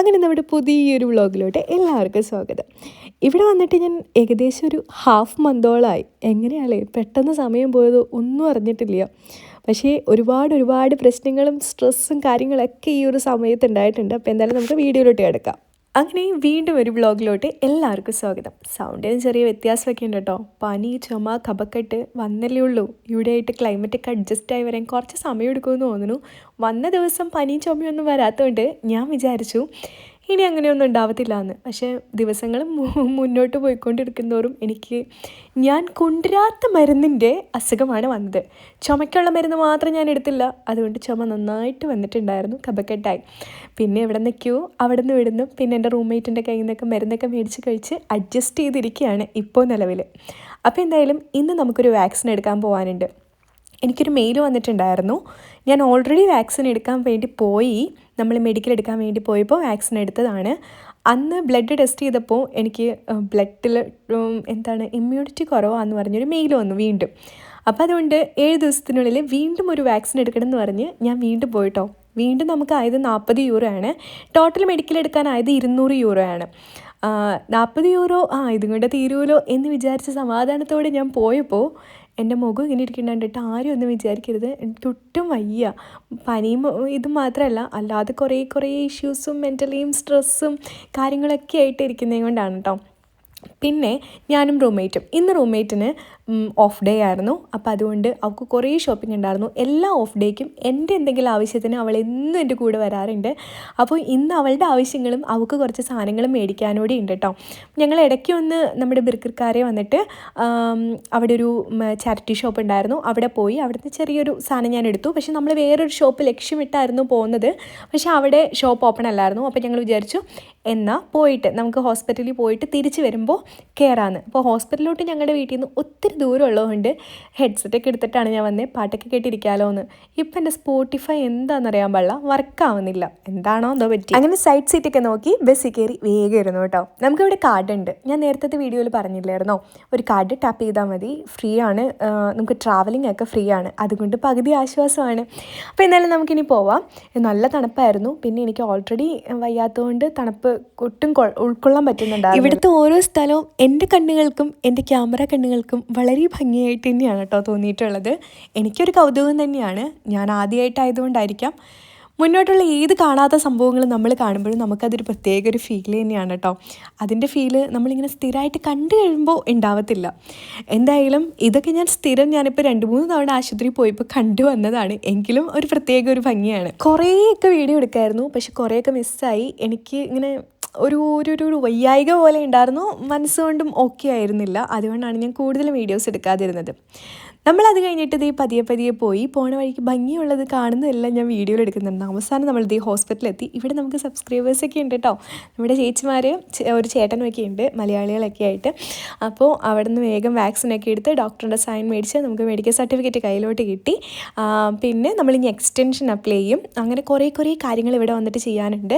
അങ്ങനെ നമ്മുടെ പുതിയൊരു വ്ളോഗിലോട്ട് എല്ലാവർക്കും സ്വാഗതം. ഇവിടെ വന്നിട്ട് ഞാൻ ഏകദേശം ഒരു ഹാഫ് മന്തോളായി എങ്ങനെയാളേ പെട്ടെന്ന് സമയം പോയത് ഒന്നും അറിഞ്ഞിട്ടില്ല. പക്ഷേ ഒരുപാട് ഒരുപാട് പ്രശ്നങ്ങളും സ്ട്രെസ്സും കാര്യങ്ങളൊക്കെ ഈ ഒരു സമയത്ത് ഉണ്ടായിട്ടുണ്ട്. അപ്പോൾ എന്തായാലും നമുക്ക് വീഡിയോയിലോട്ട് കിടക്കാം. അങ്ങനെ വീണ്ടും ഒരു വ്ളോഗിലോട്ട് എല്ലാവർക്കും സ്വാഗതം. സൗണ്ടിന് ചെറിയ വ്യത്യാസമൊക്കെ ഉണ്ട് കേട്ടോ. പനി ചുമ കപക്കെട്ട് വന്നല്ലേ ഉള്ളൂ. ഇവിടെ ആയിട്ട് ക്ലൈമറ്റൊക്കെ അഡ്ജസ്റ്റ് ആയി വരാൻ കുറച്ച് സമയം എടുക്കുമെന്ന് തോന്നുന്നു. വന്ന ദിവസം പനിയും ചുമയൊന്നും വരാത്തതുകൊണ്ട് ഞാൻ വിചാരിച്ചു ഇനി അങ്ങനെയൊന്നും ഉണ്ടാവത്തില്ല എന്ന് പക്ഷേ ദിവസങ്ങൾ മുന്നോട്ട് പോയിക്കൊണ്ടിരിക്കുന്നതോറും എനിക്ക് ഞാൻ കൊണ്ടുവരാത്ത മരുന്നിന്റെ അസുഖമാണ് വന്നത്. ചുമയ്ക്കുള്ള മരുന്ന് മാത്രം ഞാൻ എടുത്തില്ല. അതുകൊണ്ട് ചുമ നന്നായിട്ട് വന്നിട്ടുണ്ടായിരുന്നു കബക്കെട്ടായി പിന്നെ എവിടെ നിൽക്കൂ അവിടെ നിന്ന് വിടുന്നു പിന്നെ എന്റെ റൂംമേറ്റിന്റെ കയ്യിൽ നിന്നൊക്കെ മരുന്നൊക്കെ മേടിച്ച് കഴിച്ച് അഡ്ജസ്റ്റ് ചെയ്തിരിക്കുകയാണ് ഇപ്പോൾ നിലവിൽ. അപ്പോൾ എന്തായാലും ഇന്ന് നമുക്കൊരു വാക്സിൻ എടുക്കാൻ പോകാനുണ്ട് എനിക്കൊരു മെയിൽ വന്നിട്ടുണ്ടായിരുന്നു. ഞാൻ ഓൾറെഡി വാക്സിൻ എടുക്കാൻ വേണ്ടി പോയി. നമ്മൾ മെഡിക്കൽ എടുക്കാൻ വേണ്ടി പോയപ്പോൾ വാക്സിൻ എടുത്തതാണ്. അന്ന് ബ്ലഡ് ടെസ്റ്റ് ചെയ്തപ്പോൾ എനിക്ക് ബ്ലഡിൽ എന്താണ് ഇമ്മ്യൂണിറ്റി കുറവാണെന്ന് പറഞ്ഞൊരു മെയിൽ വന്നു വീണ്ടും. അപ്പോൾ അതുകൊണ്ട് ഏഴ് ദിവസത്തിനുള്ളിൽ വീണ്ടും ഒരു വാക്സിൻ എടുക്കണം എന്ന് പറഞ്ഞ് ഞാൻ വീണ്ടും പോയിട്ടോ. വീണ്ടും നമുക്ക് ആയത് നാൽപ്പത് യൂറോ ആണ്. ടോട്ടൽ മെഡിക്കൽ എടുക്കാനായത് ഇരുന്നൂറ് യൂറോ ആണ്. നാൽപ്പത് യൂറോ ആ ഇതും കൊണ്ട് തീരുമല്ലോ എന്ന് വിചാരിച്ച സമാധാനത്തോടെ ഞാൻ പോയപ്പോൾ എന്റെ മുഖം ഇങ്ങനെ ഇരിക്കുന്ന കണ്ടിട്ട് ആരും ഒന്നും വിചാരിക്കരുത്. എനിക്ക് ഒട്ടും വയ്യ. പനിയും ഇത് മാത്രമല്ല അല്ലാതെ കുറേ കുറേ ഇഷ്യൂസും മെന്റലിയും സ്ട്രെസ്സും കാര്യങ്ങളൊക്കെ ആയിട്ട് ഇരിക്കുന്നത് കൊണ്ടാണ് കേട്ടോ പിന്നെ ഞാനും റൂംമേറ്റും ഇന്ന് റൂംമേറ്റിന് ഓഫ് ഡേ ആയിരുന്നു. അപ്പോൾ അതുകൊണ്ട് അവൾക്ക് കുറേ ഷോപ്പിംഗ് ഉണ്ടായിരുന്നു. എല്ലാ ഓഫ് ഡേക്കും എന്റെ എന്തെങ്കിലും ആവശ്യത്തിന് അവൾ എന്നും എന്റെ കൂടെ വരാറുണ്ട്. അപ്പോൾ ഇന്ന് അവളുടെ ആവശ്യങ്ങളും അവൾക്ക് കുറച്ച് സാധനങ്ങളും മേടിക്കാനൂടി ഉണ്ട് കേട്ടോ. ഞങ്ങൾ ഇടയ്ക്ക് ഒന്ന് നമ്മുടെ ബിർക്കർക്കാരെ വന്നിട്ട് അവിടെ ഒരു ചാരിറ്റി ഷോപ്പ് ഉണ്ടായിരുന്നു. അവിടെ പോയി അവിടുത്തെ ചെറിയൊരു സാധനം ഞാൻ എടുത്തു. പക്ഷേ നമ്മൾ വേറൊരു ഷോപ്പ് ലക്ഷ്യമിട്ടായിരുന്നു പോകുന്നത്. പക്ഷേ അവിടെ ഷോപ്പ് ഓപ്പൺ അല്ലായിരുന്നു. അപ്പോൾ ഞങ്ങൾ വിചാരിച്ചു എന്നാൽ പോയിട്ട് നമുക്ക് ഹോസ്പിറ്റലിൽ പോയിട്ട് തിരിച്ച് വരുമ്പോൾ കയറാമെന്ന് അപ്പോൾ ഹോസ്പിറ്റലിലോട്ട് ഞങ്ങളുടെ വീട്ടിൽ നിന്ന് ഒത്തിരി ദൂരം ഉള്ളതുകൊണ്ട് ഹെഡ്സെറ്റൊക്കെ എടുത്തിട്ടാണ് ഞാൻ വന്നത് പാട്ടൊക്കെ കേട്ടിരിക്കാമല്ലോ എന്ന് ഇപ്പം എന്റെ സ്പോട്ടിഫൈ എന്താണെന്നറിയാൻ പാടില്ല. വർക്ക് ആവുന്നില്ല. എന്താണോ എന്തോ പറ്റി. അങ്ങനെ സൈഡ് സീറ്റൊക്കെ നോക്കി ബസ്സിൽ കയറി വേഗം ഇരുന്നു കേട്ടോ. നമുക്കിവിടെ കാർഡ് ഉണ്ട്. ഞാൻ നേരത്തെ വീഡിയോയിൽ പറഞ്ഞില്ലായിരുന്നോ? ഒരു കാർഡ് ടാപ്പ് ചെയ്താൽ മതി. ഫ്രീ ആണ്. നമുക്ക് ട്രാവലിംഗ് ഒക്കെ ഫ്രീ ആണ്. അതുകൊണ്ട് പകുതി ആശ്വാസമാണ്. അപ്പോൾ എന്തായാലും നമുക്കിനി പോവാം. നല്ല തണുപ്പായിരുന്നു. പിന്നെ എനിക്ക് ഓൾറെഡി വയ്യാത്തതുകൊണ്ട് തണുപ്പ് ഒട്ടും ഉൾക്കൊള്ളാൻ പറ്റുന്നുണ്ടാവും ഇവിടുത്തെ ഓരോ സ്ഥലവും എന്റെ കണ്ണുകൾക്കും എന്റെ ക്യാമറ കണ്ണുകൾക്കും വളരെ ഭംഗിയായിട്ട് തന്നെയാണ് കേട്ടോ തോന്നിയിട്ടുള്ളത്. എനിക്കൊരു കൗതുകം തന്നെയാണ്. ഞാൻ ആദ്യമായിട്ടായതുകൊണ്ടായിരിക്കാം. മുന്നോട്ടുള്ള ഏത് കാണാത്ത സംഭവങ്ങൾ നമ്മൾ കാണുമ്പോഴും നമുക്കതൊരു പ്രത്യേക ഒരു ഫീൽ തന്നെയാണ് കേട്ടോ. അതിന്റെ ഫീൽ നമ്മളിങ്ങനെ സ്ഥിരമായിട്ട് കണ്ടു കഴിയുമ്പോൾ ഉണ്ടാവത്തില്ല. എന്തായാലും ഇതൊക്കെ ഞാൻ സ്ഥിരം ഞാനിപ്പോൾ രണ്ട് മൂന്ന് തവണ ആശുപത്രിയിൽ പോയപ്പോൾ കണ്ടു വന്നതാണ്. എങ്കിലും ഒരു പ്രത്യേക ഒരു ഭംഗിയാണ്. കുറേയൊക്കെ വീഡിയോ എടുക്കായിരുന്നു. പക്ഷെ കുറേയൊക്കെ മിസ്സായി എനിക്ക് ഇങ്ങനെ ഒരു ഒരു ഒരു വയ്യായിക പോലെ ഉണ്ടായിരുന്നു. മനസ്സുകൊണ്ടും ഓക്കെ ആയിരുന്നില്ല. അതുകൊണ്ടാണ് ഞാൻ കൂടുതൽ വീഡിയോസ് എടുക്കാതിരുന്നത്. നമ്മളത് കഴിഞ്ഞിട്ട് ഇതേ പതിയെ പതിയെ പോയി പോണ വഴിക്ക് ഭംഗിയുള്ളത് കാണുന്നതെല്ലാം ഞാൻ വീഡിയോയിൽ എടുക്കുന്നുണ്ട്. അവസാനം നമ്മൾ ഇതേ ഹോസ്പിറ്റലെത്തി ഇവിടെ നമുക്ക് സബ്സ്ക്രൈബേഴ്സൊക്കെ ഉണ്ട് കേട്ടോ നമ്മുടെ ചേച്ചിമാർ ഒരു ചേട്ടനൊക്കെ ഉണ്ട് മലയാളികളൊക്കെ ആയിട്ട്. അപ്പോൾ അവിടെ നിന്ന് വേഗം വാക്സിനൊക്കെ എടുത്ത് ഡോക്ടറുടെ സൈൻ മേടിച്ച് നമുക്ക് മെഡിക്കൽ സർട്ടിഫിക്കറ്റ് കയ്യിലോട്ട് കിട്ടി. പിന്നെ നമ്മളിനി എക്സ്റ്റൻഷൻ അപ്ലൈ ചെയ്യും. അങ്ങനെ കുറേ കുറേ കാര്യങ്ങൾ ഇവിടെ വന്നിട്ട് ചെയ്യാനുണ്ട്.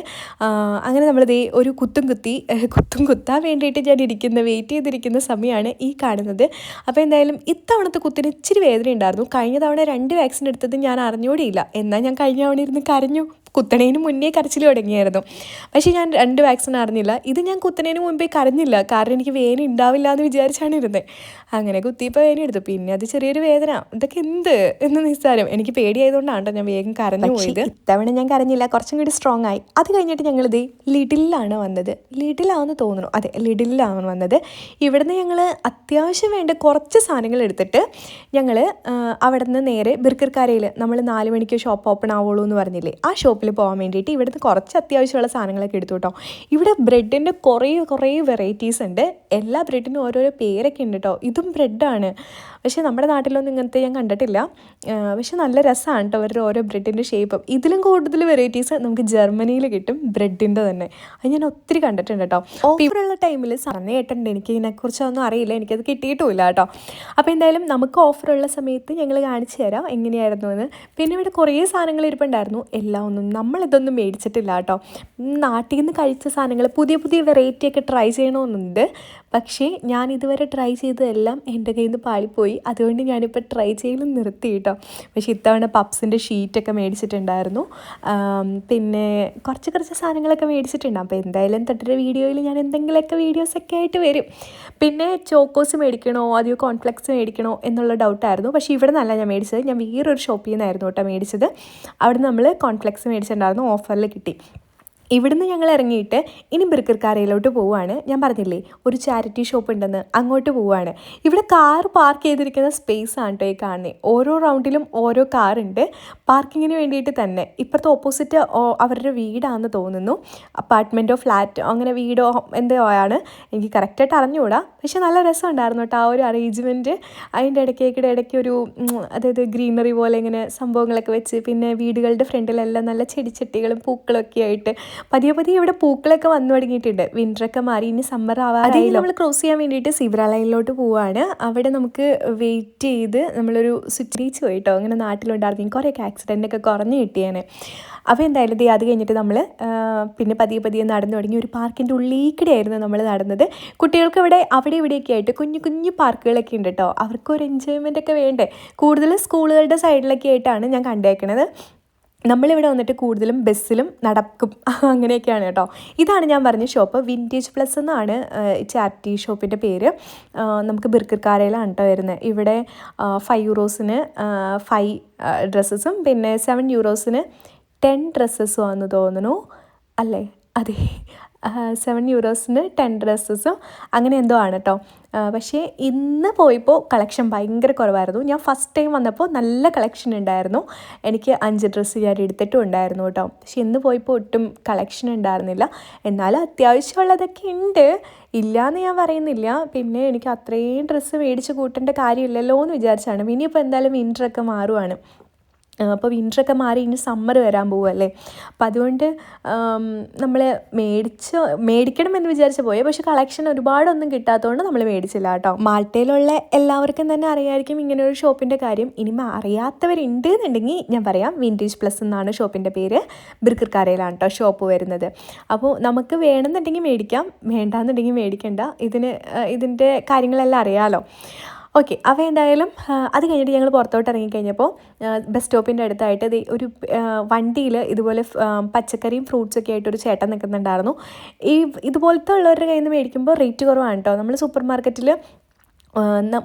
അങ്ങനെ നമ്മളിതേ ഒരു കുത്തും കുത്തി കുത്തും കുത്താൻ വേണ്ടിയിട്ട് ഞാൻ ഇരിക്കുന്ന വെയിറ്റ് ചെയ്തിരിക്കുന്ന സമയമാണ് ഈ കാണുന്നത്. അപ്പോൾ എന്തായാലും ഇത്തവണത്തെ കുത്തിന് ഇച്ചിരി വേദന ഉണ്ടായിരുന്നു കഴിഞ്ഞ തവണ രണ്ട് വാക്സിൻ എടുത്തത് ഞാൻ അറിഞ്ഞോടിയില്ല. എന്നാൽ ഞാൻ കഴിഞ്ഞ തവണ ഇരുന്ന് കരഞ്ഞു. കുത്തണേന് മുന്നേ കരച്ചിൽ തുടങ്ങിയായിരുന്നു. പക്ഷേ ഞാൻ രണ്ട് വാക്സിൻ അറിഞ്ഞില്ല ഇത് ഞാൻ കുത്തണേന് മുമ്പേ കരഞ്ഞില്ല. കാരണം എനിക്ക് വേദന ഉണ്ടാവില്ല എന്ന് വിചാരിച്ചാണ് ഇരുന്നത്. അങ്ങനെ കുത്തിയപ്പോൾ വേദന എടുത്തു. പിന്നെ അത് ചെറിയൊരു വേദന. ഇതൊക്കെ എന്ത്? എന്ന് നിസ്സാരം. എനിക്ക് പേടിയായതുകൊണ്ടാണ് ഞാൻ വേഗം കരഞ്ഞു പോയത്. ഇത്തവണ ഞാൻ കരഞ്ഞില്ല. കുറച്ചും കൂടി സ്ട്രോങ് ആയി. അത് കഴിഞ്ഞിട്ട് ഞങ്ങളിത് ലിഡിലാണ് വന്നത്. ലിഡിലാണെന്ന് തോന്നുന്നു. അതെ ലിഡിലാണ് വന്നത്. ഇവിടുന്ന് ഞങ്ങൾ അത്യാവശ്യം വേണ്ട കുറച്ച് സാധനങ്ങൾ എടുത്തിട്ട് ഞങ്ങൾ അവിടെ നിന്ന് നേരെ ബിർക്കർക്കാരയിൽ നമ്മൾ നാല് മണിക്ക് ഷോപ്പ് ഓപ്പൺ ആവുള്ളൂ എന്ന് പറഞ്ഞില്ലേ? ആ ഷോപ്പ് ഷോപ്പിൽ പോകാൻ വേണ്ടിയിട്ട് ഇവിടുന്ന് കുറച്ച് അത്യാവശ്യമുള്ള സാധനങ്ങളൊക്കെ എടുത്തു കേട്ടോ. ഇവിടെ ബ്രെഡിന്റെ കുറേ കുറേ വെറൈറ്റീസ് ഉണ്ട്. എല്ലാ ബ്രെഡിനും ഓരോരോ പേരൊക്കെ ഉണ്ട് കേട്ടോ. ഇതും ബ്രെഡാണ് പക്ഷേ നമ്മുടെ നാട്ടിലൊന്നും ഇങ്ങനത്തെ ഞാൻ കണ്ടിട്ടില്ല. പക്ഷേ നല്ല രസമാണ് കേട്ടോ അവരുടെ ഓരോ ബ്രെഡിന്റെ ഷേപ്പും ഇതിലും കൂടുതൽ വെറൈറ്റീസ് നമുക്ക് ജർമ്മനിയിൽ കിട്ടും ബ്രെഡിന്റെ തന്നെ. അത് ഞാൻ ഒത്തിരി കണ്ടിട്ടുണ്ട് കേട്ടോ ഓഫറുള്ള ടൈമിൽ പറഞ്ഞു കേട്ടിട്ടുണ്ട്. എനിക്ക് ഇതിനെക്കുറിച്ചൊന്നും അറിയില്ല. എനിക്കത് കിട്ടിയിട്ടുമില്ല കേട്ടോ അപ്പോൾ എന്തായാലും നമുക്ക് ഓഫറുള്ള സമയത്ത് ഞങ്ങൾ കാണിച്ചു തരാം എങ്ങനെയായിരുന്നു എന്ന്. പിന്നെ ഇവിടെ കുറേ സാധനങ്ങൾ ഇരിപ്പുണ്ടായിരുന്നു. എല്ലാം ഒന്നും നമ്മളിതൊന്നും മേടിച്ചിട്ടില്ല കേട്ടോ നാട്ടിൽ നിന്ന് കഴിച്ച സാധനങ്ങൾ പുതിയ പുതിയ വെറൈറ്റി ഒക്കെ ട്രൈ ചെയ്യണമെന്നുണ്ട്. പക്ഷേ ഞാൻ ഇതുവരെ ട്രൈ ചെയ്തതെല്ലാം എന്റെ കയ്യിൽ നിന്ന് പാളിപ്പോയി. പോയി അതുകൊണ്ട് ഞാനിപ്പോൾ ട്രൈ ചെയ്യലും നിർത്തി കേട്ടോ പക്ഷേ ഇത്തവണ പപ്സിന്റെ ഷീറ്റൊക്കെ മേടിച്ചിട്ടുണ്ടായിരുന്നു. പിന്നെ കുറച്ച് കുറച്ച് സാധനങ്ങളൊക്കെ മേടിച്ചിട്ടുണ്ട്. അപ്പോൾ എന്തായാലും തൊട്ടൊരു വീഡിയോയിൽ ഞാൻ എന്തെങ്കിലുമൊക്കെ വീഡിയോസൊക്കെ ആയിട്ട് വരും. പിന്നെ ചോക്കോസ് മേടിക്കണോ? അതോ കോൺഫ്ലെക്സ് മേടിക്കണോ? എന്നുള്ള ഡൗട്ടായിരുന്നു പക്ഷേ ഇവിടെ നിന്നല്ല ഞാൻ മേടിച്ചത്. ഞാൻ വേറൊരു ഷോപ്പിൽ നിന്നായിരുന്നു കേട്ടോ മേടിച്ചത്. അവിടെ നമ്മൾ കോൺഫ്ലെക്സ് മേടിച്ചിട്ടുണ്ടായിരുന്നു. ഓഫറിൽ കിട്ടി. ഇവിടുന്ന് ഞങ്ങൾ ഇറങ്ങിയിട്ട് ഇനി ബിർക്കർക്കാരയിലോട്ട് പോവുകയാണ്. ഞാൻ പറഞ്ഞില്ലേ ഒരു ചാരിറ്റി ഷോപ്പ് ഉണ്ടെന്ന് അങ്ങോട്ട് പോവുകയാണ്. ഇവിടെ കാർ പാർക്ക് ചെയ്തിരിക്കുന്ന സ്പേസ് ആണ് കേട്ടോ ഈ കാണുന്നത് ഓരോ റൗണ്ടിലും ഓരോ കാർ ഉണ്ട്. പാർക്കിങ്ങിന് വേണ്ടിയിട്ട് തന്നെ. ഇപ്പുറത്തെ ഓപ്പോസിറ്റ് അവരുടെ വീടാണെന്ന് തോന്നുന്നു. അപ്പാർട്ട്മെന്റോ ഫ്ലാറ്റോ അങ്ങനെ വീടോ എന്തോ ആണ്. എനിക്ക് കറക്റ്റായിട്ട് അറിഞ്ഞുകൂടാ. പക്ഷെ നല്ല രസമുണ്ടായിരുന്നു കേട്ടോ ആ ഒരു അറേഞ്ച്മെന്റ് അതിന്റെ ഇടയ്ക്കേക്കിടെ ഇടയ്ക്ക് ഒരു അതായത് ഗ്രീനറി പോലെ ഇങ്ങനെ സംഭവങ്ങളൊക്കെ വെച്ച് പിന്നെ വീടുകളുടെ ഫ്രണ്ടിലെല്ലാം നല്ല ചെടിച്ചട്ടികളും പൂക്കളൊക്കെ ആയിട്ട് പതിയെ പതിയെ ഇവിടെ പൂക്കളൊക്കെ വന്നു തുടങ്ങിയിട്ടുണ്ട്. വിന്ററൊക്കെ മാറി ഇനി സമ്മർ ആവാറായി നമ്മൾ ക്രോസ് ചെയ്യാൻ വേണ്ടിയിട്ട് സിബ്ര ലൈനിലോട്ട് പോവുകയാണ് അവിടെ നമുക്ക് വെയിറ്റ് ചെയ്ത് നമ്മളൊരു സ്വിച്ച് ബീച്ച് പോയിട്ടോ അങ്ങനെ നാട്ടിലുണ്ടായിരുന്നു കുറേയൊക്കെ ആക്സിഡന്റ് ഒക്കെ കുറഞ്ഞു കിട്ടിയാണ് അപ്പോൾ എന്തായാലും ദേ അത് കഴിഞ്ഞിട്ട് നമ്മൾ പിന്നെ പതിയെ പതിയെ നടന്നു തുടങ്ങി. ഒരു പാർക്കിന്റെ ഉള്ളിലേക്കിടെയായിരുന്നു നമ്മൾ നടന്നത്. കുട്ടികൾക്ക് ഇവിടെ അവിടെ ഇവിടെയൊക്കെ ആയിട്ട് കുഞ്ഞു കുഞ്ഞു പാർക്കുകളൊക്കെ ഉണ്ട് കേട്ടോ അവർക്ക് ഒരു എൻജോയ്മെന്റ് ഒക്കെ വേണ്ടേ? കൂടുതൽ സ്കൂളുകളുടെ സൈഡിലൊക്കെ ആയിട്ടാണ് ഞാൻ കണ്ടേക്കണത്. നമ്മളിവിടെ വന്നിട്ട് കൂടുതലും ബസ്സിലും നടക്കും. അങ്ങനെയൊക്കെയാണ് കേട്ടോ. ഇതാണ് ഞാൻ പറഞ്ഞ ഷോപ്പ്. വിന്റേജ് പ്ലസ് എന്നാണ് ചാരിറ്റി ഷോപ്പിന്റെ പേര്. നമുക്ക് ബിർക്കർക്കാരയിലാണ് കേട്ടോ വരുന്നത് ഇവിടെ ഫൈവ് യൂറോസിന് ഫൈവ് ഡ്രസ്സസും പിന്നെ സെവൻ യൂറോസിന് ടെൻ ഡ്രസ്സസും ആണെന്ന് തോന്നുന്നു. അല്ലേ? അതെ. സെവൻ യൂറോസിന് ടെൻ ഡ്രസ്സസും അങ്ങനെ എന്തോ ആണ് കേട്ടോ പക്ഷേ ഇന്ന് പോയപ്പോൾ കളക്ഷൻ ഭയങ്കര കുറവായിരുന്നു. ഞാൻ ഫസ്റ്റ് ടൈം വന്നപ്പോൾ നല്ല കളക്ഷൻ ഉണ്ടായിരുന്നു. എനിക്ക് അഞ്ച് ഡ്രസ്സ് ഞാൻ എടുത്തിട്ടും ഉണ്ടായിരുന്നു കേട്ടോ പക്ഷെ ഇന്ന് പോയപ്പോൾ ഒട്ടും കളക്ഷൻ ഉണ്ടായിരുന്നില്ല. എന്നാലും അത്യാവശ്യമുള്ളതൊക്കെ ഉണ്ട്. ഇല്ല എന്ന് ഞാൻ പറയുന്നില്ല. പിന്നെ എനിക്ക് അത്രയും ഡ്രസ്സ് മേടിച്ച് കൂട്ടേണ്ട കാര്യമില്ലല്ലോ എന്ന് വിചാരിച്ചാണ്. ഇനിയിപ്പോൾ എന്തായാലും വിന്ററൊക്കെ മാറുവാണ്. അപ്പോൾ വിന്ററൊക്കെ മാറി ഇനി സമ്മർ വരാൻ പോവുമല്ലേ അപ്പം അതുകൊണ്ട് നമ്മൾ മേടിച്ച് മേടിക്കണം എന്ന് വിചാരിച്ച് പോയി. പക്ഷെ കളക്ഷൻ ഒരുപാടൊന്നും കിട്ടാത്തതുകൊണ്ട് നമ്മൾ മേടിച്ചില്ല കേട്ടോ. മാൾട്ടയിലുള്ള എല്ലാവർക്കും തന്നെ അറിയായിരിക്കും ഇങ്ങനെ ഒരു ഷോപ്പിന്റെ കാര്യം. ഇനി അറിയാത്തവരുണ്ട് എന്നുണ്ടെങ്കിൽ ഞാൻ പറയാം. വിന്റേജ് പ്ലസ് എന്നാണ് ഷോപ്പിന്റെ പേര്. ബിർക്കർക്കാരയിലാണ് കേട്ടോ ഷോപ്പ് വരുന്നത്. അപ്പോൾ നമുക്ക് വേണമെന്നുണ്ടെങ്കിൽ മേടിക്കാം. വേണ്ടാന്നുണ്ടെങ്കിൽ മേടിക്കണ്ട. ഇതിന് ഇതിന്റെ കാര്യങ്ങളെല്ലാം അറിയാമല്ലോ ഓക്കെ അപ്പോൾ എന്തായാലും അത് കഴിഞ്ഞിട്ട് ഞങ്ങൾ പുറത്തോട്ട് ഇറങ്ങിക്കഴിഞ്ഞപ്പോൾ ബസ് സ്റ്റോപ്പിന്റെ അടുത്തായിട്ട് ഒരു വണ്ടിയിൽ ഇതുപോലെ പച്ചക്കറിയും ഫ്രൂട്ട്സൊക്കെ ആയിട്ട് ഒരു ചേട്ടൻ നിൽക്കുന്നുണ്ടായിരുന്നു. ഈ ഇതുപോലത്തെ ഉള്ളവരുടെ കയ്യിൽ നിന്ന് മേടിക്കുമ്പോൾ റേറ്റ് കുറവാണ് കേട്ടോ. നമ്മൾ സൂപ്പർ മാർക്കറ്റിൽ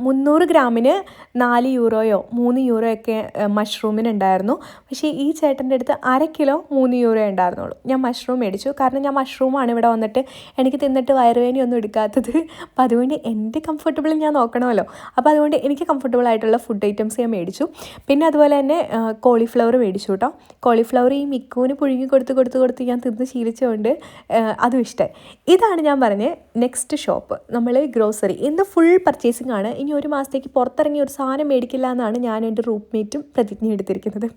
മുന്നൂറ് ഗ്രാമിന് നാല് യൂറോയോ മൂന്ന് യൂറോ ഒക്കെ മഷ്റൂമിന് ഉണ്ടായിരുന്നു പക്ഷേ ഈ ചേട്ടന്റെ അടുത്ത് അര കിലോ മൂന്ന് യൂറോ ഉണ്ടായിരുന്നുള്ളൂ. ഞാൻ മഷ്റൂം മേടിച്ചു. കാരണം ഞാൻ മഷ്റൂമാണ് ഇവിടെ വന്നിട്ട് എനിക്ക് തിന്നിട്ട് വയറുവേദനയൊന്നും എടുക്കാത്തത്. അപ്പം അതുകൊണ്ട് എന്റെ കംഫർട്ടബിളിൽ ഞാൻ നോക്കണമല്ലോ. അപ്പോൾ അതുകൊണ്ട് എനിക്ക് കംഫർട്ടബിൾ ആയിട്ടുള്ള ഫുഡ് ഐറ്റംസ് ഞാൻ മേടിച്ചു. പിന്നെ അതുപോലെ തന്നെ കോളിഫ്ലവർ മേടിച്ചു കേട്ടോ. കോളിഫ്ലവർ ഈ മിക്കൂന് പുഴുങ്ങി കൊടുത്ത് കൊടുത്ത് കൊടുത്ത് ഞാൻ തിന്ന് ശീലിച്ചുകൊണ്ട് അതും ഇഷ്ടമായി. ഇതാണ് ഞാൻ പറഞ്ഞത് നെക്സ്റ്റ് ഷോപ്പ് നമ്മൾ ഗ്രോസറി ഇന്ന് ഫുൾ പർച്ചേസിംഗ് ആണ്. ഇനി ഒരു മാസത്തേക്ക് പുറത്തിറങ്ങി ഒരു സാധനം മേടിക്കില്ല എന്നാണ് ഞാൻ എന്റെ റൂംമേറ്റും പ്രതിജ്ഞ എടുത്തിരിക്കുന്നത്.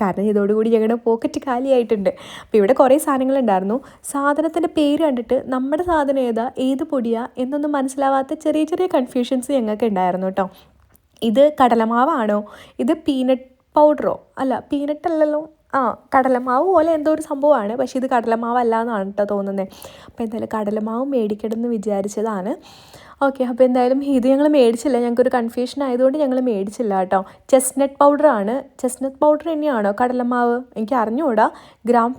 കാരണം ഇതോടുകൂടി ഞങ്ങളുടെ പോക്കറ്റ് കാലിയായിട്ടുണ്ട്. അപ്പോൾ ഇവിടെ കുറേ സാധനങ്ങളുണ്ടായിരുന്നു. സാധനത്തിന്റെ പേര് കണ്ടിട്ട് നമ്മുടെ സാധനം ഏതാ ഏത് പൊടിയാ എന്നൊന്നും മനസ്സിലാവാത്ത ചെറിയ ചെറിയ കൺഫ്യൂഷൻസ് ഞങ്ങൾക്ക് ഉണ്ടായിരുന്നു കേട്ടോ. ഇത് കടലമാവാണോ? ഇത് പീനട്ട് പൗഡറോ അല്ല പീനട്ട് അല്ലല്ലോ. ആ കടലമാവ് പോലെ എന്തോ ഒരു സംഭവമാണ്. പക്ഷേ ഇത് കടലമാവ് അല്ല എന്നാണ് കേട്ടോ തോന്നുന്നത്. അപ്പോൾ എന്തായാലും കടലമാവ് മേടിക്കണം എന്ന് വിചാരിച്ചതാണ്. ഓക്കെ അപ്പോൾ എന്തായാലും ഇത് ഞങ്ങൾ മേടിച്ചില്ല. ഞങ്ങൾക്കൊരു കൺഫ്യൂഷൻ ആയതുകൊണ്ട് ഞങ്ങൾ മേടിച്ചില്ല കേട്ടോ. പൗഡർ പൗഡറാണ് ചെസ്റ്റ്നട്ട് പൗഡർ തന്നെയാണോ? കടലമാവ്? എനിക്ക് അറിഞ്ഞുകൂടാ. ഗ്രാം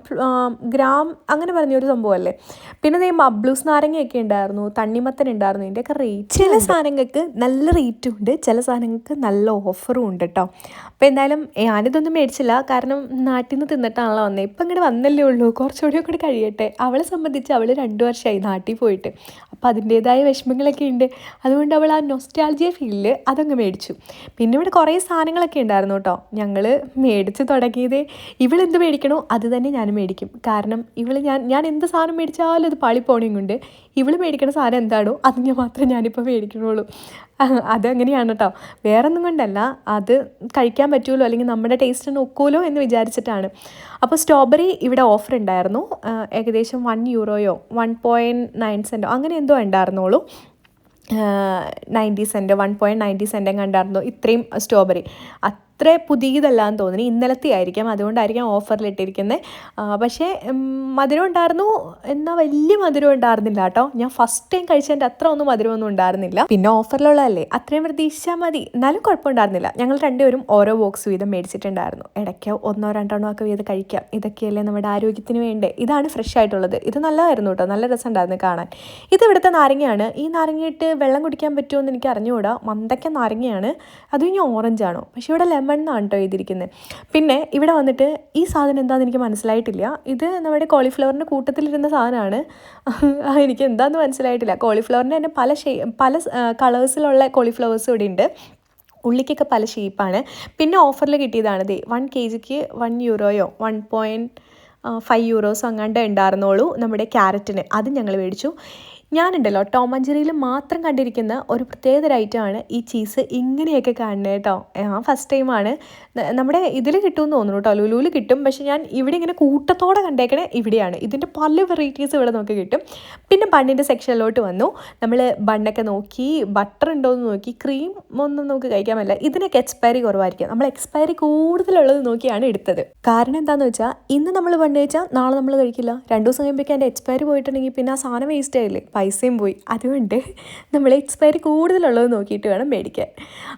ഗ്രാം അങ്ങനെ പറഞ്ഞൊരു സംഭവമല്ലേ? പിന്നെ ഈ മബ്ലൂസ് നാരങ്ങയൊക്കെ ഉണ്ടായിരുന്നു. തണ്ണിമത്തൻ ഉണ്ടായിരുന്നു. ഇതിന്റെയൊക്കെ റേറ്റ് ചില സാധനങ്ങൾക്ക് നല്ല റേറ്റും ഉണ്ട്. ചില സാധനങ്ങൾക്ക് നല്ല ഓഫറും ഉണ്ട് കേട്ടോ. അപ്പോൾ എന്തായാലും ഞാനിതൊന്നും മേടിച്ചില്ല. കാരണം നാട്ടിൽ നിന്ന് തിന്നിട്ടാണല്ലോ വന്നത് ഇപ്പം ഇങ്ങോട്ട് വന്നല്ലേ ഉള്ളൂ. കുറച്ചുകൂടി കൂടി കഴിയട്ടെ. അവളെ സംബന്ധിച്ച് അവൾ രണ്ട് വർഷമായി നാട്ടിൽ പോയിട്ട്. അപ്പോൾ അതിന്റേതായ വിഷമങ്ങളൊക്കെ ഉണ്ട്. അതുകൊണ്ട് അവൾ ആ നൊസ്റ്റാൾജിയ ഫീലിൽ അതങ്ങ് മേടിച്ചു. പിന്നെ ഇവിടെ കുറേ സാധനങ്ങളൊക്കെ ഉണ്ടായിരുന്നു കേട്ടോ. ഞങ്ങൾ മേടിച്ച് തുടങ്ങിയത് ഇവളെന്ത് മേടിക്കണോ അത് തന്നെ ഞാൻ മേടിക്കും. കാരണം ഇവൾ ഞാൻ ഞാൻ എന്ത് സാധനം മേടിച്ചാലും അത് പാളിപ്പോണേം കൊണ്ട് ഇവൾ മേടിക്കണ സാധനം എന്താണോ അത് ഞാൻ മാത്രമേ ഞാനിപ്പോൾ മേടിക്കണുള്ളൂ. അതങ്ങനെയാണ് കേട്ടോ വേറെ ഒന്നും കൊണ്ടല്ല. അത് കഴിക്കാൻ പറ്റുമല്ലോ അല്ലെങ്കിൽ നമ്മുടെ ടേസ്റ്റ് ഒക്കുമല്ലോ എന്ന് വിചാരിച്ചിട്ടാണ്. അപ്പോൾ സ്ട്രോബെറി ഇവിടെ ഓഫർ ഉണ്ടായിരുന്നു. ഏകദേശം വൺ യൂറോയോ വൺ പോയിന്റ് നയൻ സെന്റോ അങ്ങനെ എന്തോ ഉണ്ടായിരുന്നുള്ളൂ. Ninety cent one point ninety cent കണ്ടായിരുന്നു ഇത്രയും സ്ട്രോബെറി അത്ര പുതിയതല്ലാന്ന് തോന്നി ഇന്നലത്തെ ആയിരിക്കാം അതുകൊണ്ടായിരിക്കാം ഓഫറിൽ ഇട്ടിരിക്കുന്നത് പക്ഷേ മധുരം ഉണ്ടായിരുന്നു എന്നാൽ വലിയ മധുരം ഉണ്ടായിരുന്നില്ല കേട്ടോ. ഞാൻ ഫസ്റ്റ് ടൈം കഴിച്ചതിന്റെ അത്ര ഒന്നും മധുരമൊന്നും ഉണ്ടായിരുന്നില്ല പിന്നെ ഓഫറിലുള്ളതല്ലേ അത്രയും പ്രതീക്ഷിച്ചാൽ മതി. എന്നാലും കുഴപ്പമുണ്ടായിരുന്നില്ല ഞങ്ങൾ രണ്ടുപേരും ഓരോ ബോക്സ് വീതം മേടിച്ചിട്ടുണ്ടായിരുന്നു. ഇടയ്ക്ക് ഒന്നോ രണ്ടെണ്ണോ ഒക്കെ വീതം കഴിക്കാം. ഇതൊക്കെയല്ലേ നമ്മുടെ ആരോഗ്യത്തിന് വേണ്ടേ. ഇതാണ് ഫ്രഷ് ആയിട്ടുള്ളത്. ഇത് നല്ലതായിരുന്നു കേട്ടോ. നല്ല രസമുണ്ടായിരുന്നു കാണാൻ. ഇത് ഇവിടുത്തെ നാരങ്ങയാണ്. ഈ നാരങ്ങയിട്ട് വെള്ളം കുടിക്കാൻ പറ്റുമോ എന്ന് എനിക്ക് അറിഞ്ഞുകൂടാ. മന്തയ്ക്ക നാരങ്ങയാണ്. അത് കഴിഞ്ഞാൽ ഓറഞ്ചാണോ പക്ഷേ ഇവിടെ ലെമൺ എന്നാണ് കേട്ടോ എഴുതിയിരിക്കുന്നത് പിന്നെ ഇവിടെ വന്നിട്ട് ഈ സാധനം എന്താണെന്ന് എനിക്ക് മനസ്സിലായിട്ടില്ല. ഇത് നമ്മുടെ കോളിഫ്ലവറിന്റെ കൂട്ടത്തിലിരുന്ന സാധനമാണ് എനിക്ക് എന്താണെന്ന് മനസ്സിലായിട്ടില്ല. കോളിഫ്ലവറിന്റെ തന്നെ പല ഷേ പല കളേഴ്സിലുള്ള കോളിഫ്ലവേഴ്സ് ഇവിടെ ഉണ്ട്. ഉള്ളിക്കൊക്കെ പല ഷേപ്പാണ്. പിന്നെ ഓഫറിൽ കിട്ടിയതാണ്. ദേ വൺ കെ ജിക്ക് വൺ യൂറോയോ വൺ പോയിന്റ് ഫൈവ് യൂറോസോ അങ്ങാണ്ട് ഉണ്ടായിരുന്നോളൂ നമ്മുടെ ക്യാരറ്റിന്. അത് ഞങ്ങൾ മേടിച്ചു. ഞാനുണ്ടല്ലോ ടോം ആൻഡ് മാത്രം കണ്ടിരിക്കുന്ന ഒരു പ്രത്യേകതര ഐറ്റമാണ് ഈ ചീസ് ഇങ്ങനെയൊക്കെ കാണുന്നത് കേട്ടോ. ഞാൻ ഫസ്റ്റ് ടൈമാണ് നമ്മുടെ ഇതിൽ കിട്ടുമെന്ന് തോന്നുന്നു കേട്ടോ. ലുലുവിൽ കിട്ടും. പക്ഷേ ഞാൻ ഇവിടെ ഇങ്ങനെ കൂട്ടത്തോടെ കണ്ടേക്കണേ ഇവിടെയാണ്. ഇതിന്റെ പല വെറൈറ്റീസ് ഇവിടെ നമുക്ക് കിട്ടും. പിന്നെ ബണ്ണിന്റെ സെക്ഷനിലോട്ട് വന്നു. നമ്മൾ ബണ്ണൊക്കെ നോക്കി ബട്ടർ ഉണ്ടോ എന്ന് നോക്കി ക്രീം ഒന്നും നമുക്ക് കഴിക്കാൻ പറ്റില്ല. ഇതിനൊക്കെ എക്സ്പയറി കുറവായിരിക്കും. നമ്മൾ എക്സ്പയറി കൂടുതലുള്ളത് നോക്കിയാണ് എടുത്തത്. കാരണം എന്താണെന്ന് വെച്ചാൽ ഇന്ന് നമ്മൾ ബണ്ണ് കഴിച്ചാൽ നാളെ നമ്മൾ കഴിക്കില്ല. രണ്ട് ദിവസം കഴിയുമ്പോഴേക്കും അതിന്റെ എക്സ്പയറി പോയിട്ടുണ്ടെങ്കിൽ പിന്നെ ആ സാധനം വേസ്റ്റ് ആയില്ലേ? പൈസയും പോയി. അതുകൊണ്ട് നമ്മൾ എക്സ്പയറി കൂടുതലുള്ളത് നോക്കിയിട്ട് വേണം മേടിക്കാൻ.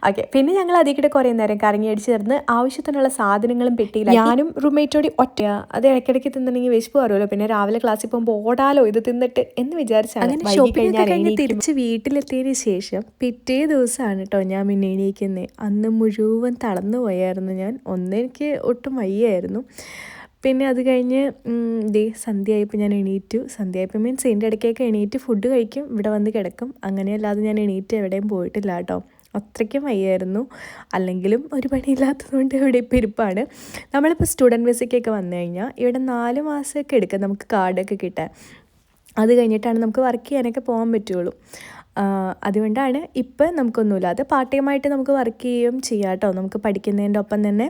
ഓക്കെ പിന്നെ ഞങ്ങൾ അതിൽ കൂടെ കുറേ നേരം കറങ്ങി അടിച്ച് ചേർന്ന് ആവശ്യത്തിനുള്ള സാധനങ്ങളും പെട്ടിയില്ല ഞാനും റൂംമേറ്റോടി ഒറ്റ. അത് ഇടയ്ക്കിടയ്ക്ക് തിന്നിട്ടുണ്ടെങ്കിൽ വിശപ്പ് പറയുമല്ലോ പിന്നെ രാവിലെ ക്ലാസ്സിൽ പോകുമ്പോൾ ഓടാലോ ഇത് തിന്നിട്ട് എന്ന് വിചാരിച്ചാണ് ഷോപ്പിംഗ് തിരിച്ച് വീട്ടിലെത്തിയതിന് ശേഷം പിറ്റേ ദിവസമാണ് കേട്ടോ ഞാൻ പിന്നെ എണീക്കുന്നത് അന്ന് മുഴുവൻ തളർന്നു പോയായിരുന്നു ഞാൻ. ഒന്നെനിക്ക് ഒട്ടും വയ്യായിരുന്നു. പിന്നെ അത് കഴിഞ്ഞ് ദേ സന്ധ്യയായപ്പോൾ ഞാൻ എണീറ്റു. സന്ധ്യയായപ്പോൾ മീൻസ് എന്റെ ഇടയ്ക്കൊക്കെ എണീറ്റ് ഫുഡ് കഴിക്കും ഇവിടെ വന്ന് കിടക്കും. അങ്ങനെയല്ലാതെ ഞാൻ എണീറ്റ് എവിടെയും പോയിട്ടില്ല കേട്ടോ. അത്രയ്ക്കും വയ്യായിരുന്നു. അല്ലെങ്കിലും ഒരു പണിയില്ലാത്തതുകൊണ്ട് ഇവിടെ ഇപ്പോൾ ഇരിപ്പാണ്. നമ്മളിപ്പോൾ സ്റ്റുഡന്റ് വിസയ്ക്കൊക്കെ വന്നു കഴിഞ്ഞാൽ ഇവിടെ നാല് മാസമൊക്കെ എടുക്കാം നമുക്ക് കാർഡൊക്കെ കിട്ടാൻ. അത് കഴിഞ്ഞിട്ടാണ് നമുക്ക് വർക്ക് ചെയ്യാനൊക്കെ പോകാൻ പറ്റുള്ളൂ. അതുകൊണ്ടാണ് ഇപ്പം നമുക്കൊന്നുമില്ല. അത് പാർട്ട് ടൈമായിട്ട് നമുക്ക് വർക്ക് ചെയ്യുകയും ചെയ്യാം കേട്ടോ. നമുക്ക് പഠിക്കുന്നതിന്റെ ഒപ്പം തന്നെ.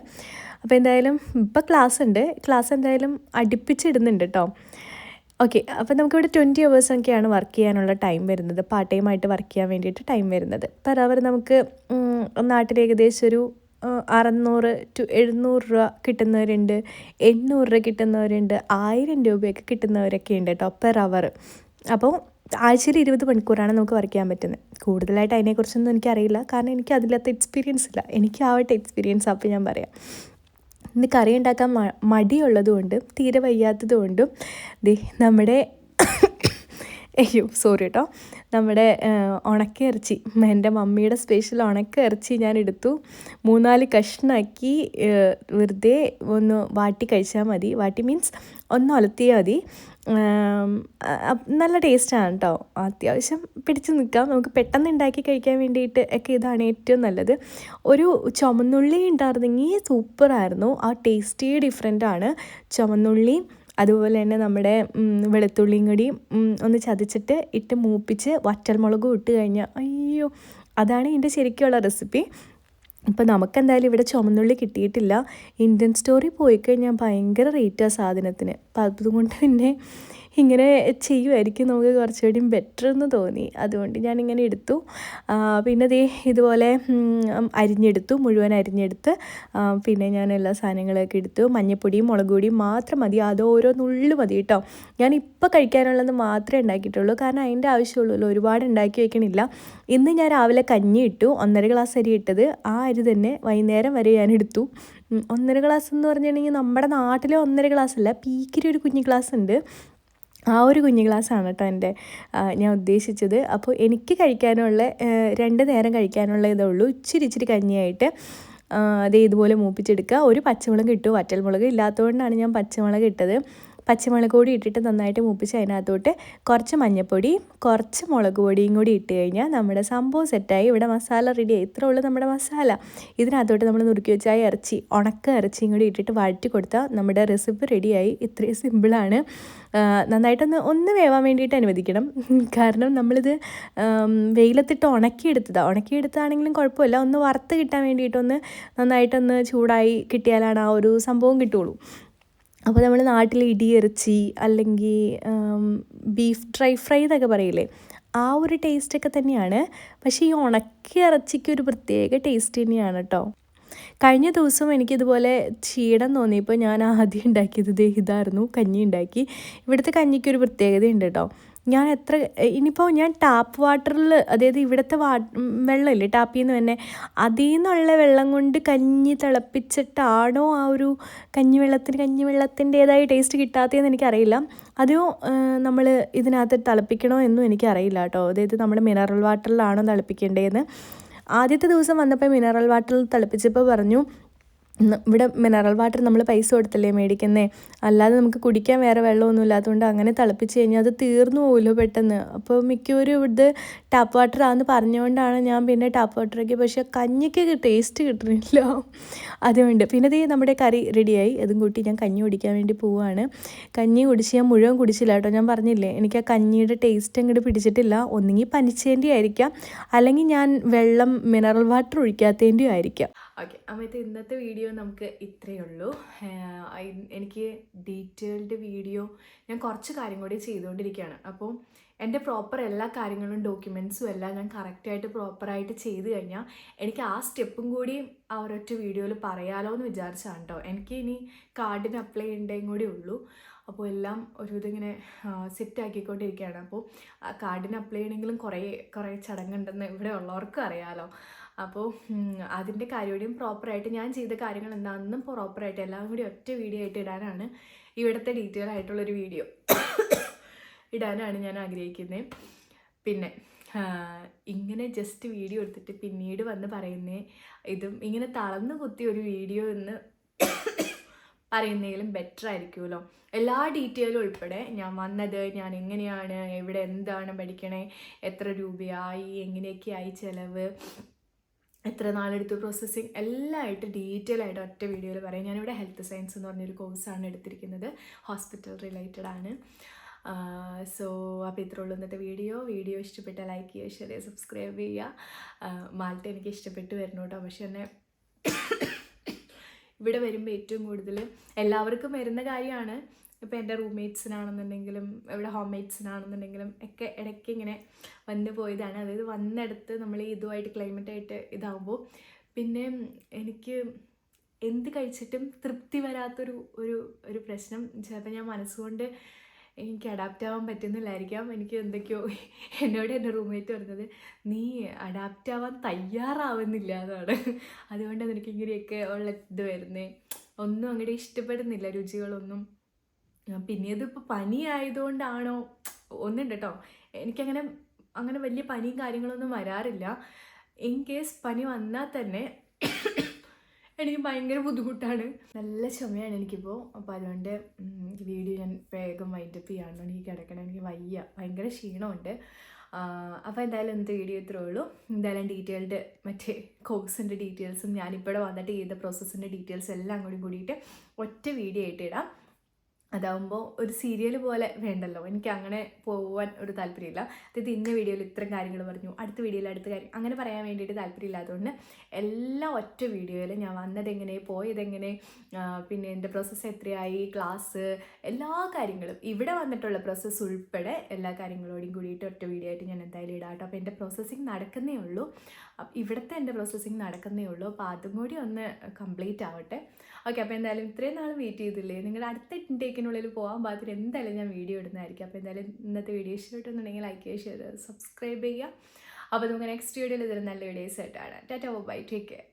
അപ്പോൾ എന്തായാലും ഇപ്പോൾ ക്ലാസ് ഉണ്ട്. ക്ലാസ് എന്തായാലും അടുപ്പിച്ചിടുന്നുണ്ട് കേട്ടോ ഓക്കെ അപ്പോൾ നമുക്കിവിടെ ട്വന്റി അവേഴ്സൊക്കെയാണ് വർക്ക് ചെയ്യാനുള്ള ടൈം വരുന്നത്. പാർട്ട് ടൈം ആയിട്ട് വർക്ക് ചെയ്യാൻ വേണ്ടിയിട്ട് ടൈം വരുന്നത്. പെർ അവർ നമുക്ക് നാട്ടിൽ ഏകദേശം ഒരു അറുന്നൂറ് ടു എഴുന്നൂറ് രൂപ കിട്ടുന്നവരുണ്ട്. എണ്ണൂറ് രൂപ കിട്ടുന്നവരുണ്ട്. ആയിരം രൂപയൊക്കെ കിട്ടുന്നവരൊക്കെ ഉണ്ട് കേട്ടോ പെർ അവർ അപ്പോൾ ആഴ്ചയിൽ ഇരുപത് മണിക്കൂറാണ് നമുക്ക് വർക്ക് ചെയ്യാൻ പറ്റുന്നത്. കൂടുതലായിട്ട് അതിനെക്കുറിച്ചൊന്നും എനിക്കറിയില്ല. കാരണം എനിക്ക് അതിലത്തെ എക്സ്പീരിയൻസ് ഇല്ല. എനിക്ക് ആവട്ടെ എക്സ്പീരിയൻസ് അപ്പോൾ ഞാൻ പറയാം. ഇന്ന് കറി ഉണ്ടാക്കാൻ മടിയുള്ളതുകൊണ്ടും തീരെ വയ്യാത്തതുകൊണ്ടും ദേ നമ്മുടെ അയ്യോ സോറി കേട്ടോ നമ്മുടെ ഉണക്ക ഇറച്ചി എന്റെ മമ്മിയുടെ സ്പെഷ്യൽ ഉണക്ക ഇറച്ചി ഞാൻ എടുത്തു. മൂന്നാൽ കഷ്ണാക്കി വെറുതെ ഒന്ന് വാട്ടി കഴിച്ചാൽ മതി. വാട്ടി മീൻസ് ഒന്ന് ഒലത്തിയാൽ മതി. നല്ല ടേസ്റ്റാണ് കേട്ടോ അത്യാവശ്യം പിടിച്ച് നിൽക്കാം നമുക്ക് പെട്ടെന്ന് ഉണ്ടാക്കി കഴിക്കാൻ വേണ്ടിയിട്ട് ഒക്കെ ഇതാണ് ഏറ്റവും നല്ലത്. ഒരു ചുമന്നുള്ളി ഉണ്ടായിരുന്നെങ്കിൽ സൂപ്പറായിരുന്നു. ആ ടേസ്റ്റേ ഡിഫറെന്റ് ആണ്. ചുമന്നുള്ളി അതുപോലെ തന്നെ നമ്മുടെ വെളുത്തുള്ളിയും കൂടി ഒന്ന് ചതച്ചിട്ട് ഇട്ട് മൂപ്പിച്ച് വറ്റൽമുളകും ഇട്ട് കഴിഞ്ഞാൽ അയ്യോ അതാണ് ഇതിന്റെ ശരിക്കുള്ള റെസിപ്പി. ഇപ്പം നമുക്കെന്തായാലും ഇവിടെ ചുമന്നുള്ളി കിട്ടിയിട്ടില്ല. ഇന്ത്യൻ സ്റ്റോറി പോയി കഴിഞ്ഞാൽ ഭയങ്കര റേറ്റാണ് സാധനത്തിന്. അപ്പം അതുകൊണ്ട് പിന്നെ ഇങ്ങനെ ചെയ്യുമായിരിക്കും നമുക്ക് കുറച്ചുകൂടി ബെറ്റർ എന്ന് തോന്നി. അതുകൊണ്ട് ഞാനിങ്ങനെ എടുത്തു. പിന്നെ ദേ ഇതുപോലെ അരിഞ്ഞെടുത്തു മുഴുവൻ അരിഞ്ഞെടുത്ത്. പിന്നെ ഞാൻ എല്ലാ സാധനങ്ങളൊക്കെ എടുത്തു. മഞ്ഞപ്പൊടിയും മുളക് പൊടിയും മാത്രം മതി. അത് ഓരോ നുള്ളു മതി കേട്ടോ. ഞാൻ ഇപ്പോൾ കഴിക്കാനുള്ളത് മാത്രമേ ഉണ്ടാക്കിയിട്ടുള്ളൂ. കാരണം അതിന്റെ ആവശ്യമുള്ളൂ ഒരുപാട് ഉണ്ടാക്കി വയ്ക്കണില്ല ഇന്ന് ഞാൻ രാവിലെ കഞ്ഞി ഇട്ടു. ഒന്നര ഗ്ലാസ് അരി ഇട്ടത്. ആ അരി തന്നെ വൈകുന്നേരം വരെ ഞാൻ എടുത്തു. ഒന്നര ഗ്ലാസ് എന്ന് പറഞ്ഞിട്ടുണ്ടെങ്കിൽ നമ്മുടെ നാട്ടിലെ ഒന്നര ഗ്ലാസ് അല്ല പീക്കിരി ഒരു കുഞ്ഞു ഗ്ലാസ് ഉണ്ട്. ആ ഒരു കുഞ്ഞു ഗ്ലാസ്സാണ് കേട്ടോ എന്റെ ഞാൻ ഉദ്ദേശിച്ചത്. അപ്പോൾ എനിക്ക് കഴിക്കാനുള്ള രണ്ട് നേരം കഴിക്കാനുള്ള ഇതേ ഉള്ളൂ. ഇച്ചിരി ഇച്ചിരി കഞ്ഞിയായിട്ട് അതേ ഇതുപോലെ മൂപ്പിച്ചെടുക്കുക. ഒരു പച്ചമുളക് ഇട്ടു. വറ്റൽമുളക് ഇല്ലാത്തതുകൊണ്ടാണ് ഞാൻ പച്ചമുളക് ഇട്ടത്. പച്ചമുളക് കൂടി ഇട്ടിട്ട് നന്നായിട്ട് മൂപ്പിച്ച് അതിനകത്തോട്ട് കുറച്ച് മഞ്ഞൾപ്പൊടി കുറച്ച് മുളക് പൊടിയും കൂടി ഇട്ട് കഴിഞ്ഞാൽ നമ്മുടെ സംഭവം സെറ്റായി ഇവിടെ മസാല റെഡിയായി ഇത്രേ ഉള്ളൂ നമ്മുടെ മസാല. ഇതിനകത്തോട്ട് നമ്മൾ നുറുക്കി വെച്ചാൽ ഇറച്ചി ഉണക്ക ഇറച്ചിയും കൂടി ഇട്ടിട്ട് വഴറ്റി കൊടുത്താൽ നമ്മുടെ റെസിപ്പി റെഡിയായി ഇത്രയും സിമ്പിളാണ് നന്നായിട്ടൊന്ന് ഒന്ന് വേവാൻ വേണ്ടിയിട്ട് അനുവദിക്കണം. കാരണം നമ്മളിത് വെയിലത്തിട്ട് ഉണക്കിയെടുത്തതാണ് ഉണക്കിയെടുത്താണെങ്കിലും കുഴപ്പമില്ല. ഒന്ന് വറുത്ത് കിട്ടാൻ വേണ്ടിയിട്ടൊന്ന് നന്നായിട്ടൊന്ന് ചൂടായി കിട്ടിയാലാണ് ആ ഒരു സംഭവം കിട്ടുള്ളൂ. അപ്പോൾ നമ്മൾ നാട്ടിൽ ഇടിയിറച്ചി അല്ലെങ്കിൽ ബീഫ് ഡ്രൈ ഫ്രൈ എന്നൊക്കെ പറയില്ലേ ആ ഒരു ടേസ്റ്റൊക്കെ തന്നെയാണ്. പക്ഷേ ഈ ഉണക്കി ഇറച്ചിക്ക് ഒരു പ്രത്യേക ടേസ്റ്റ് തന്നെയാണ് കേട്ടോ കഴിഞ്ഞ ദിവസം എനിക്കിതുപോലെ ക്ഷീണം തോന്നിയപ്പോൾ ഞാൻ ആദ്യം ഉണ്ടാക്കിയത് ഇതായിരുന്നു കഞ്ഞി ഉണ്ടാക്കി. ഇവിടുത്തെ കഞ്ഞിക്കൊരു പ്രത്യേകതയുണ്ട് കേട്ടോ ഞാൻ എത്ര ഇനിയിപ്പോൾ ഞാൻ ടാപ്പ് വാട്ടറിൽ അതായത് ഇവിടുത്തെ വാ വെള്ളമില്ലേ ടാപ്പിൽ നിന്ന് തന്നെ അതിൽ നിന്നുള്ള വെള്ളം കൊണ്ട് കഞ്ഞി തിളപ്പിച്ചിട്ടാണോ ആ ഒരു കഞ്ഞിവെള്ളത്തിന് കഞ്ഞിവെള്ളത്തിന്റേതായ ടേസ്റ്റ് കിട്ടാത്തതെന്ന് എനിക്കറിയില്ല. അതോ നമ്മൾ ഇതിനകത്ത് തിളപ്പിക്കണോ എന്നും എനിക്കറിയില്ല കേട്ടോ. അതായത് നമ്മൾ മിനറൽ വാട്ടറിലാണോ തിളപ്പിക്കേണ്ടതെന്ന്. ആദ്യത്തെ ദിവസം വന്നപ്പോൾ മിനറൽ വാട്ടറിൽ തിളപ്പിച്ചപ്പോൾ പറഞ്ഞു ഇവിടെ മിനറൽ വാട്ടർ നമ്മൾ പൈസ കൊടുത്തല്ലേ മേടിക്കുന്നേ? അല്ലാതെ നമുക്ക് കുടിക്കാൻ വേറെ വെള്ളമൊന്നും ഇല്ലാത്തതുകൊണ്ട് അങ്ങനെ തിളപ്പിച്ച് കഴിഞ്ഞാൽ അത് തീർന്നു പോകുമല്ലോ പെട്ടെന്ന്. അപ്പോൾ മിക്കവരും ഇത് ടാപ്പ് വാട്ടർ ആണെന്ന് പറഞ്ഞുകൊണ്ടാണ് ഞാൻ പിന്നെ ടാപ്പ് വാട്ടറൊക്കെ പക്ഷേ കഞ്ഞിക്ക് ടേസ്റ്റ് കിട്ടുന്നില്ല അതുകൊണ്ട് പിന്നെ ദേ നമ്മുടെ കറി റെഡിയായി അതും കൂട്ടി ഞാൻ കഞ്ഞി കുടിക്കാൻ വേണ്ടി പോവുകയാണ് കഞ്ഞി കുടിച്ച് ഞാൻ മുഴുവൻ കുടിച്ചില്ല കേട്ടോ. ഞാൻ പറഞ്ഞില്ലേ എനിക്ക് ആ കഞ്ഞിയുടെ ടേസ്റ്റ് അങ്ങോട്ട് പിടിച്ചിട്ടില്ല. ഒന്നുകിൽ പനിച്ചതിന്റെ ആയിരിക്കാം അല്ലെങ്കിൽ ഞാൻ വെള്ളം മിനറൽ വാട്ടർ ഒഴിക്കാത്തതിന്റെയും ആയിരിക്കാം ഓക്കെ ഇത് ഇന്നത്തെ വീഡിയോ നമുക്ക് ഇത്രയേ ഉള്ളൂ. എനിക്ക് ഡീറ്റെയിൽഡ് വീഡിയോ ഞാൻ കുറച്ച് കാര്യം കൂടി ചെയ്തുകൊണ്ടിരിക്കുകയാണ്. അപ്പോൾ എന്റെ പ്രോപ്പർ എല്ലാ കാര്യങ്ങളും ഡോക്യുമെൻസും എല്ലാം ഞാൻ കറക്റ്റായിട്ട് പ്രോപ്പറായിട്ട് ചെയ്ത് കഴിഞ്ഞാൽ എനിക്ക് ആ സ്റ്റെപ്പും കൂടി ആ ഒരൊറ്റ വീഡിയോയിൽ പറയാലോ എന്ന് വിചാരിച്ചാണ് കേട്ടോ എനിക്ക് ഇനി കാർഡിന് അപ്ലൈ ചെയ്യേണ്ടതും കൂടി ഉള്ളൂ. അപ്പോൾ എല്ലാം ഒരു ഇതിങ്ങനെ സെറ്റ് ആക്കിക്കൊണ്ടിരിക്കുകയാണ്. അപ്പോൾ ആ കാർഡിന് അപ്ലൈ ചെയ്യണമെങ്കിലും കുറേ കുറേ ചടങ്ങുണ്ടെന്ന് ഇവിടെ ഉള്ളവർക്കും അറിയാലോ. അപ്പോൾ അതിന്റെ കാര്യവും പ്രോപ്പറായിട്ട് ഞാൻ ചെയ്ത കാര്യങ്ങൾ എന്താണെന്നും പ്രോപ്പറായിട്ട് എല്ലാം കൂടി ഒറ്റ വീഡിയോ ആയിട്ട് ഇടാനാണ് ഇവിടുത്തെ ഡീറ്റെയിൽ ആയിട്ടുള്ളൊരു വീഡിയോ ഇടാനാണ് ഞാൻ ആഗ്രഹിക്കുന്നത് പിന്നെ ഇങ്ങനെ ജസ്റ്റ് വീഡിയോ എടുത്തിട്ട് പിന്നീട് വന്ന് പറയുന്നേ ഇതും ഇങ്ങനെ തളർന്നു കുത്തി ഒരു വീഡിയോ എന്ന് പറയുന്നതിലും ബെറ്റർ ആയിരിക്കുമല്ലോ. എല്ലാ ഡീറ്റെയിലും ഉൾപ്പെടെ ഞാൻ വന്നത് ഞാൻ എങ്ങനെയാണ് എവിടെ എന്താണ് പഠിക്കണേ എത്ര രൂപയായി എങ്ങനെയൊക്കെയായി ചിലവ് എത്ര നാളെടുത്തു പ്രോസസ്സിങ് എല്ലാം ആയിട്ട് ഡീറ്റെയിൽ ആയിട്ട് ഒറ്റ വീഡിയോയിൽ പറയാം. ഞാനിവിടെ ഹെൽത്ത് സയൻസ് എന്ന് പറഞ്ഞൊരു കോഴ്സാണ് എടുത്തിരിക്കുന്നത്. ഹോസ്പിറ്റൽ റിലേറ്റഡ് ആണ്. സോ അപ്പോൾ ഇത്ര ഉള്ളൂ ഇന്നത്തെ വീഡിയോ വീഡിയോ ഇഷ്ടപ്പെട്ട ലൈക്ക് ചെയ്യുക ഷെയർ ചെയ്യുക സബ്സ്ക്രൈബ് ചെയ്യുക. മാൾട്ട എനിക്ക് ഇഷ്ടപ്പെട്ട് വരണം കേട്ടോ. പക്ഷെ എന്നെ ഇവിടെ വരുമ്പോൾ ഏറ്റവും കൂടുതൽ എല്ലാവർക്കും വരുന്ന കാര്യമാണ്. ഇപ്പോൾ എന്റെ റൂംമേറ്റ്സിനാണെന്നുണ്ടെങ്കിലും ഇവിടെ ഹോം മേറ്റ്സിനാണെന്നുണ്ടെങ്കിലും ഒക്കെ ഇടയ്ക്ക് ഇങ്ങനെ വന്നു പോയതാണ്. അതായത് വന്നെടുത്ത് നമ്മൾ ഇതുമായിട്ട് ക്ലൈമറ്റായിട്ട് ഇതാവുമ്പോൾ പിന്നെ എനിക്ക് എന്ത് കഴിച്ചിട്ടും തൃപ്തി വരാത്തൊരു ഒരു ഒരു പ്രശ്നം ചിലപ്പോൾ ഞാൻ മനസ്സുകൊണ്ട് എനിക്ക് അഡാപ്റ്റ് ആവാൻ പറ്റുന്നില്ലായിരിക്കാം. എനിക്ക് എന്തൊക്കെയോ എന്നോട് എന്റെ റൂംമേറ്റ് പറഞ്ഞത് നീ അഡാപ്റ്റ് ആവാൻ തയ്യാറാവുന്നില്ല എന്നാണ്. അതുകൊണ്ട് എനിക്ക് ഇങ്ങനെയൊക്കെ ഉള്ള ഇത് വരുന്നേ ഒന്നും അങ്ങോട്ട് ഇഷ്ടപ്പെടുന്നില്ല രുചികളൊന്നും. പിന്നെ ഇതിപ്പോൾ പനി ആയതുകൊണ്ടാണോ ഒന്നുണ്ട് കേട്ടോ എനിക്കങ്ങനെ അങ്ങനെ വലിയ പനിയും കാര്യങ്ങളൊന്നും വരാറില്ല. ഇൻ കേസ് പനി വന്നാൽ തന്നെ എനിക്ക് ഭയങ്കര ബുദ്ധിമുട്ടാണ്. നല്ല ചുമയാണ് എനിക്കിപ്പോൾ അപ്പോൾ അതുകൊണ്ട് വീഡിയോ ഞാൻ വേഗം വൈൻഡപ്പ് ചെയ്യാണ്ട് എനിക്ക് കിടക്കണം. എനിക്ക് വയ്യ. ഭയങ്കര ക്ഷീണമുണ്ട്. അപ്പോൾ എന്തായാലും ഇന്നത്തെ വീഡിയോ ഇത്രേ ഉള്ളൂ. എന്തായാലും ഡീറ്റെയിൽഡ് മറ്റേ കോഴ്സിന്റെ ഡീറ്റെയിൽസും ഞാനിപ്പോഴെ വന്നിട്ട് ചെയ്ത പ്രോസസ്സിന്റെ ഡീറ്റെയിൽസ് എല്ലാം കൂടി കൂടിയിട്ട് ഒറ്റ വീഡിയോ ആയിട്ട് ഇടാം. അതാവുമ്പോൾ ഒരു സീരിയൽ പോലെ വേണ്ടല്ലോ. എനിക്ക് അങ്ങനെ പോവാൻ ഒരു താല്പര്യമില്ല. അതായത് ഇന്ന വീഡിയോയിൽ ഇത്രയും കാര്യങ്ങൾ പറഞ്ഞു. അടുത്ത വീഡിയോയിൽ അടുത്ത കാര്യം. അങ്ങനെ പറയാൻ വേണ്ടിയിട്ട് താല്പര്യമില്ലാത്തതുകൊണ്ട് എല്ലാ ഒറ്റ വീഡിയോയിൽ ഞാൻ വന്നതെങ്ങനെ പോയതെങ്ങനെ പിന്നെ എന്റെ പ്രോസസ്സ് എത്രയായി ക്ലാസ് എല്ലാ കാര്യങ്ങളും. ഇവിടെ വന്നിട്ടുള്ള പ്രോസസ്സ് ഉൾപ്പെടെ എല്ലാ കാര്യങ്ങളോടും കൂടിയിട്ട് ഒറ്റ വീഡിയോ ആയിട്ട് ഞാൻ എന്തായാലും ഇടാം കേട്ടോ അപ്പോൾ എന്റെ പ്രോസസ്സിങ് നടക്കുന്നേ ഉള്ളൂ. ഇവിടുത്തെ എന്റെ പ്രോസസ്സിങ് നടക്കുന്നേ ഉള്ളൂ. അപ്പോൾ അതും കൂടി ഒന്ന് കംപ്ലീറ്റ് ആവട്ടെ. ഓക്കെ അപ്പോൾ എന്തായാലും ഇത്രയും നാൾ വെയിറ്റ് ചെയ്തില്ലേ? നിങ്ങളുടെ അടുത്ത ഇൻടേക്കിനുള്ളിൽ പോകാൻ പാകത്തിന് എന്തായാലും ഞാൻ വീഡിയോ ഇടുന്നതായിരിക്കും. അപ്പോൾ എന്തായാലും ഇന്നത്തെ വീഡിയോ ഇഷ്ടപ്പെട്ടുണ്ടെങ്കിൽ ലൈക്ക് ചെയ്യുക ഷെയർ സബ്സ്ക്രൈബ് ചെയ്യുക. അപ്പോൾ നമുക്ക് നെക്സ്റ്റ് വീഡിയോയിൽ ഇതൊരു നല്ല വീഡിയോസ് ആയിട്ടാണ് ടാറ്റ ബൈ ടേക്ക് കെയർ